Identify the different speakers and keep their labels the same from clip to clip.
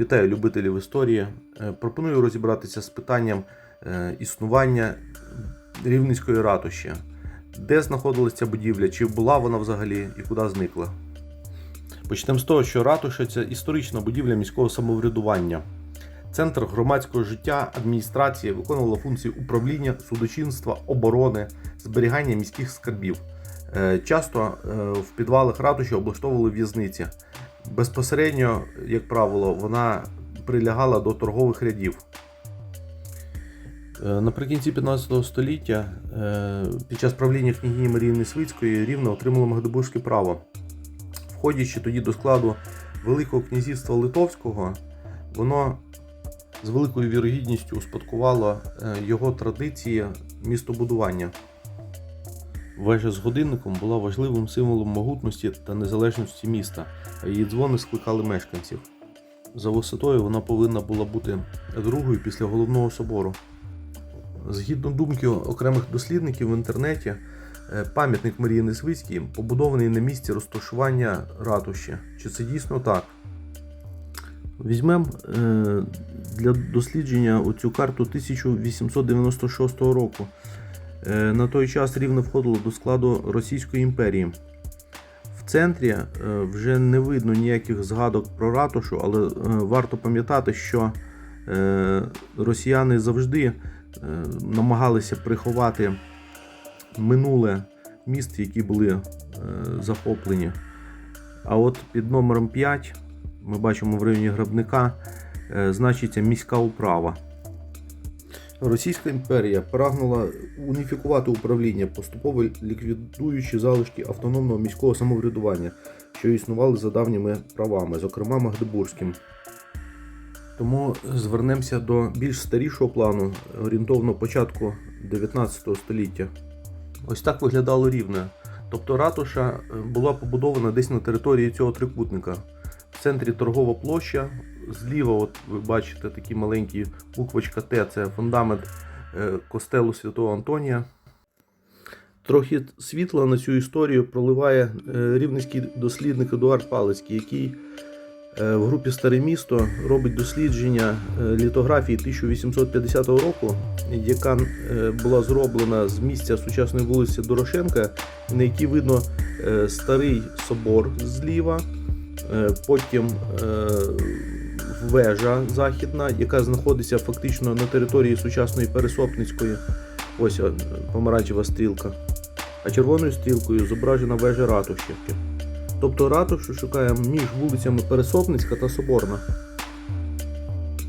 Speaker 1: Вітаю любителів історії. Е, Пропоную розібратися з питанням е, існування Рівненської ратуші. Де знаходилася ця будівля, чи була вона взагалі і куди зникла? Почнемо з того, що ратуша це історична будівля міського самоврядування. Центр громадського життя адміністрації виконувала функції управління, судочинства, оборони, зберігання міських скарбів. Е, Часто в підвалах ратуші облаштовували в'язниці. Безпосередньо, як правило, вона прилягала до торгових рядів. Е, Наприкінці 15 століття е, під час правління княгині Марії Несвицької Рівне отримала Магдебурзьке право. Входячи тоді до складу Великого князівства Литовського, воно з великою вірогідністю успадкувало е, його традиції містобудування. Вежа з годинником була важливим символом могутності та незалежності міста, а її дзвони скликали мешканців. За висотою вона повинна була бути другою після головного собору. Згідно думки окремих дослідників в інтернеті, е, пам'ятник Марії Несвицькій побудований на місці розташування ратуші. Чи це дійсно так? Візьмемо е, для дослідження оцю карту 1896 року. Е, На той час рівно входило до складу Російської імперії. В центрі е, вже не видно ніяких згадок про ратушу, але е, варто пам'ятати, що росіяни завжди намагалися приховати минуле міст, які були захоплені. А от під номером 5 ми бачимо в районі грабника значиться міська управа. Російська імперія прагнула уніфікувати управління, поступово ліквідуючи залишки автономного міського самоврядування, що існували за давніми правами, зокрема Магдебурзьким. Тому звернемося до більш старішого плану, орієнтовно початку 19 століття. Ось так виглядало рівне. Тобто ратуша е, була побудована десь на території цього трикутника. В центрі торгова площа. Зліва, от ви бачите, такі маленькі буквочка Т, це фундамент е, костелу Святого Антонія. Трохи світла на цю історію проливає е, рівненський дослідник Едуард Палицький, який е, в групі Старе місто робить дослідження літографії 1850 року, яка була зроблена з місця сучасної вулиці Дорошенка, на якій видно старий собор зліва, потім вежа західна, яка знаходиться фактично на території сучасної Пересопницької. Ось е, помаранчева стрілка. А червоною стрілкою зображена вежа ратуші. Тобто ратушу шукаємо між вулицями Пересопницька та Соборна.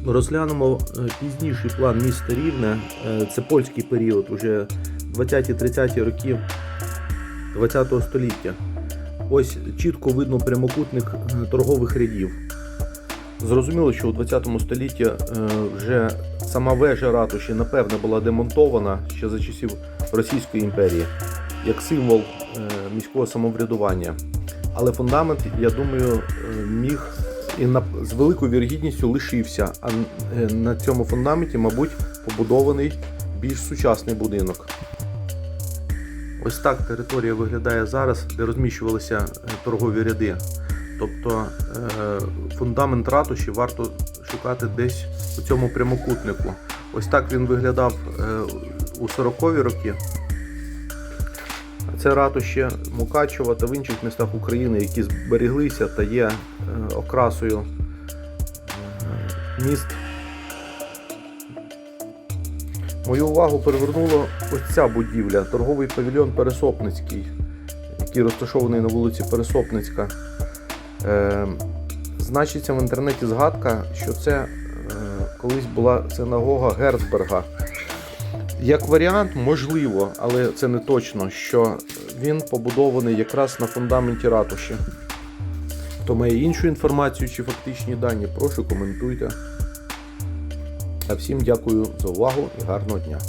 Speaker 1: Розглянемо е, пізніший план міста Рівне. Е, Це польський період, уже 20-30 роки 20 століття. Ось чітко видно прямокутник торгових рядів. Зрозуміло, що у 20 столітті е, вже сама вежа ратуші, напевне, була демонтована ще за часів Російської імперії як символ е, міського самоврядування. Але фундамент, я думаю, е, міг і з великою вірогідністю лишився. А на цьому фундаменті, мабуть, побудований більш сучасний будинок. Ось так територія виглядає зараз, де розміщувалися торгові ряди. Тобто фундамент ратуші варто шукати десь у цьому прямокутнику. Ось так він виглядав е, у 40-ві роки. Це ратуші Мукачева та в інших містах України, які зберіглися та є е, окрасою е, міст. Мою увагу привернула ось ця будівля, торговий павільйон Пересопницький, який розташований на вулиці Пересопницька. Значиться в інтернеті згадка, що це е, колись була синагога Герцберга. Як варіант, можливо, але це не точно, що він побудований якраз на фундаменті ратуші. Хто має іншу інформацію чи фактичні дані, прошу коментуйте. А всім дякую за увагу і гарного дня.